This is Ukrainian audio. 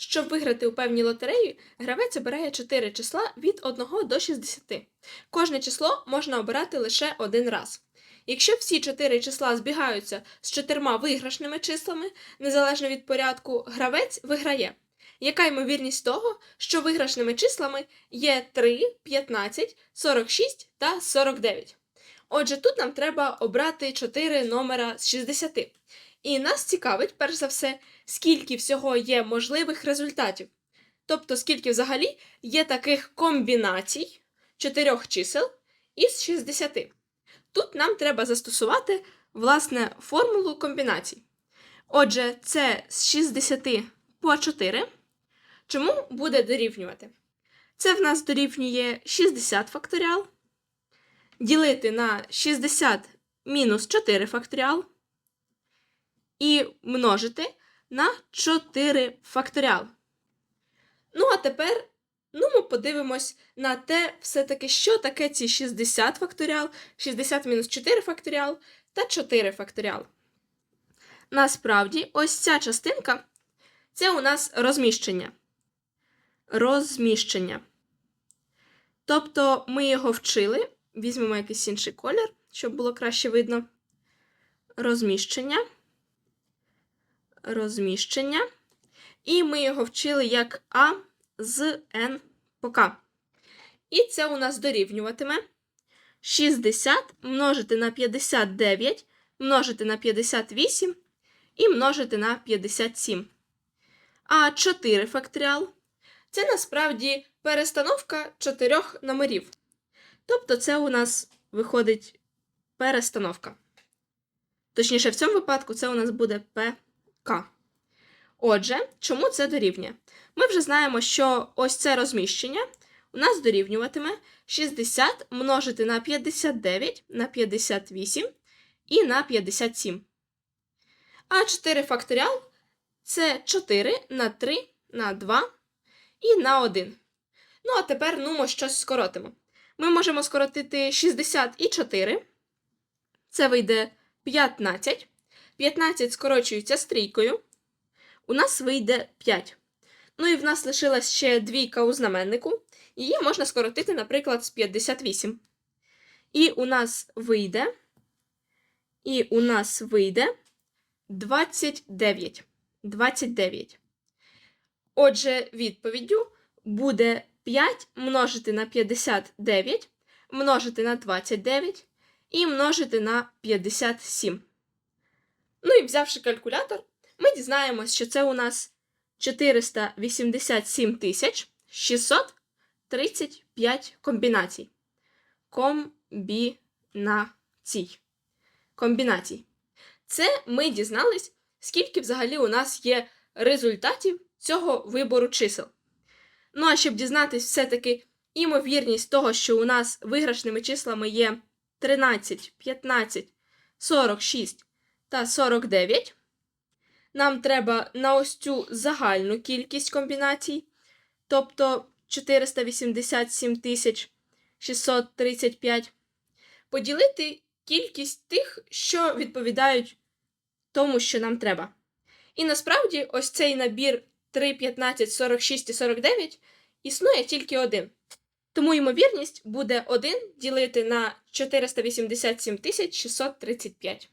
Щоб виграти у певній лотереї, гравець обирає 4 числа від 1 до 60. Кожне число можна обирати лише один раз. Якщо всі 4 числа збігаються з чотирма виграшними числами, незалежно від порядку, гравець виграє. Яка ймовірність того, що виграшними числами є 3, 15, 46 та 49? Отже, тут нам треба обрати 4 номера з 60. І нас цікавить, перш за все, скільки всього є можливих результатів. Тобто, скільки взагалі є таких комбінацій чотирьох чисел із 60. Тут нам треба застосувати, власне, формулу комбінацій. Отже, це з 60 по 4. Чому буде дорівнювати? Це в нас дорівнює 60 факторіал. Ділити на 60 мінус 4 факторіал. І множити на 4 факторіал. Ну, а тепер ну, ми подивимось на те, все-таки, що таке ці 60 факторіал, 60 мінус 4 факторіал та 4 факторіал. Насправді, ось ця частинка це у нас розміщення. Розміщення. Тобто ми його вчили, візьмемо якийсь інший колір, щоб було краще видно. Розміщення. Розміщення. І ми його вчили як А з N по К. І це у нас дорівнюватиме 60 множити на 59, множити на 58 і множити на 57. А 4 факторіал це насправді перестановка чотирьох номерів. Тобто, це у нас виходить перестановка. Точніше, в цьому випадку це у нас буде ПК. Отже, чому це дорівнює? Ми вже знаємо, що ось це розміщення у нас дорівнюватиме 60 множити на 59 на 58 і на 57. А 4 факторіал це 4 на 3 на 2 і на 1. Ну, а тепер ну, щось скоротимо. Ми можемо скоротити 60 і 4. Це вийде 15. 15 скорочується стрійкою. У нас вийде 5. Ну і в нас лишилась ще двійка у знаменнику. Її можна скоротити, наприклад, з 58. І у нас вийде. І у нас вийде 29. 29. Отже, відповіддю буде 5 множити на 59, множити на 29 і множити на 57. Ну і взявши калькулятор, ми дізнаємось, що це у нас 487 тисяч 635 комбінацій. Комбінацій. Комбінацій. Це ми дізнались, скільки взагалі у нас є результатів цього вибору чисел. Ну а щоб дізнатись все-таки імовірність того, що у нас виграшними числами є 13, 15, 46 та 49, нам треба на ось цю загальну кількість комбінацій, тобто 487 тисяч 635, поділити кількість тих, що відповідають тому, що нам треба. І насправді ось цей набір 3, 15, 46 і 49 існує тільки один. Тому ймовірність буде 1 ділити на 487 635.